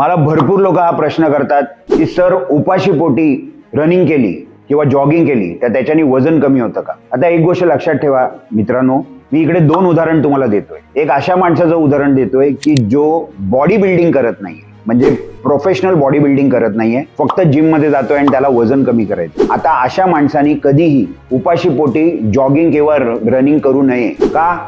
मला भरपूर लोक हा प्रश्न करतात की सर उपाशी पोटी रनिंग केली किंवा जॉगिंग केली तर त्याच्याने वजन कमी होतं का? आता एक गोष्ट लक्षात ठेवा मित्रांनो मी इकडे दोन उदाहरण तुम्हाला देतोय. एक अशा माणसाचं उदाहरण देतोय की जो बॉडी बिल्डिंग करत नाहीये. म्हणजे प्रोफेशनल बॉडी बिल्डिंग करत नाहीये. फक्त जिममध्ये जातोय आणि त्याला वजन कमी करायचं आता अशा माणसाने कधीही उपाशी पोटी जॉगिंग किंवा रनिंग करू नये. का?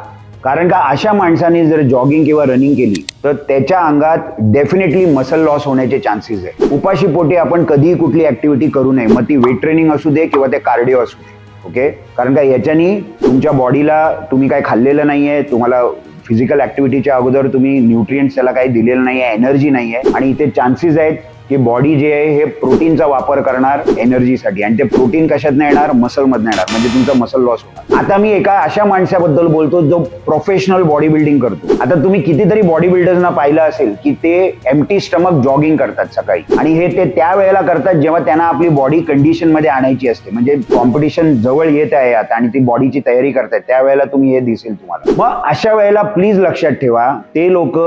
कारण का अशा माणसाने जर जॉगिंग किंवा रनिंग केली तर त्याच्या अंगात डेफिनेटली मसल लॉस होण्याचे चान्सेस आहे उपाशी पोटी आपण कधीही कुठली ऍक्टिव्हिटी करू नये. मग ती वेट ट्रेनिंग असू दे किंवा ते कार्डिओ असू दे. ओके कारण का याच्यानी तुमच्या बॉडीला तुम्ही काय खाल्लेलं नाही आहे तुम्हाला फिजिकल ऍक्टिव्हिटीच्या अगोदर तुम्ही न्यूट्रियंट्स त्याला काही दिलेलं नाही आहे एनर्जी नाही आहे आणि इथे चान्सेस आहेत की बॉडी जे आहे हे प्रोटीनचा वापर करणार एनर्जीसाठी आणि ते प्रोटीन कशात येणार? मसलमधनं येणार. म्हणजे तुमचं मसल लॉस होणार. आता मी एका अशा माणसाबद्दल बोलतो जो प्रोफेशनल बॉडी बिल्डिंग करतो. आता तुम्ही कितीतरी बॉडी बिल्डर्सना पाहिलं असेल की ते एमटी स्टमक जॉगिंग करतात सकाळी. आणि हे ते त्या वेळेला करतात जेव्हा त्यांना आपली बॉडी कंडिशनमध्ये आणायची असते. म्हणजे कॉम्पिटिशन जवळ येत आहे आता आणि ती बॉडीची तयारी करतात त्यावेळेला तुम्ही हे दिसेल तुम्हाला. मग अशा वेळेला प्लीज लक्षात ठेवा ते लोक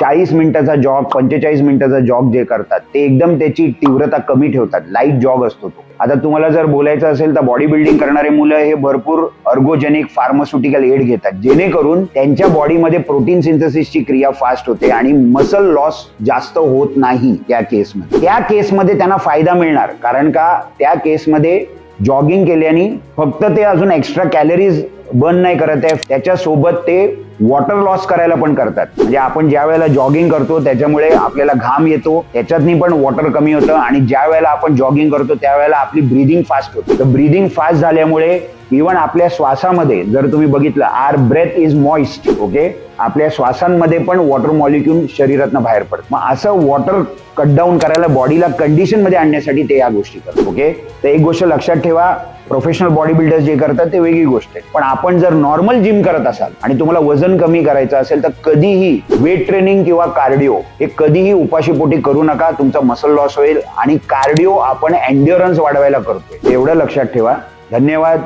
चाळीस मिनिटाचा जॉग पंचेचाळीस मिनिटाचा जॉग जे करतात ते एकदम त्याची तीव्रता कमी ठेवतात. लाइट जॉग असतो तो. आता तुम्हाला जर बोलायचं असेल तर बॉडी बिल्डिंग करणारे मुलं हे भरपूर अर्गोजेनिक फार्मास्युटिकल एड घेतात. जेणेकरून त्यांच्या बॉडीमध्ये प्रोटीन सिंथेसिसची क्रिया फास्ट होते आणि मसल लॉस जास्त होत नाही त्या केसमध्ये त्या केसमध्ये त्यांना फायदा मिळणार. कारण का? त्या केसमध्ये जॉगिंग केल्याने फक्त ते अजून एक्स्ट्रा कॅलरीज बर्न नाही करत आहे त्याच्यासोबत ते वॉटर लॉस करायला पण करतात. म्हणजे आपण ज्या वेळेला जॉगिंग करतो त्याच्यामुळे आपल्याला घाम येतो त्याच्यातनी पण वॉटर कमी होतं आणि ज्या वेळेला आपण जॉगिंग करतो त्यावेळेला आपली ब्रीदिंग फास्ट होते. तर ब्रीदिंग फास्ट झाल्यामुळे इव्हन आपल्या श्वासामध्ये जर तुम्ही बघितलं our breath is moist okay आपल्या श्वासांमध्ये पण वॉटर मॉलिक्यूल शरीरातनं बाहेर पडत. मग असं वॉटर कट डाऊन करायला बॉडीला कंडिशनमध्ये आणण्यासाठी ते या गोष्टी करतात ओके तर एक गोष्ट लक्षात ठेवा प्रोफेशनल बॉडी बिल्डर्स जे करतात ते वेगळी गोष्ट आहे. पण आपण जर नॉर्मल जिम करत असाल आणि तुम्हाला वजन कमी करायचं असेल तर कधीही वेट ट्रेनिंग किंवा कार्डिओ हे कधीही उपाशीपोटी करू नका तुमचा मसल लॉस होईल आणि कार्डिओ आपण एन्ड्युरन्स वाढवायला करतोय. एवढं लक्षात ठेवा. धन्यवाद.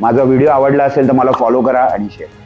माझा व्हिडिओ आवडला असेल तर मला फॉलो करा आणि शेअर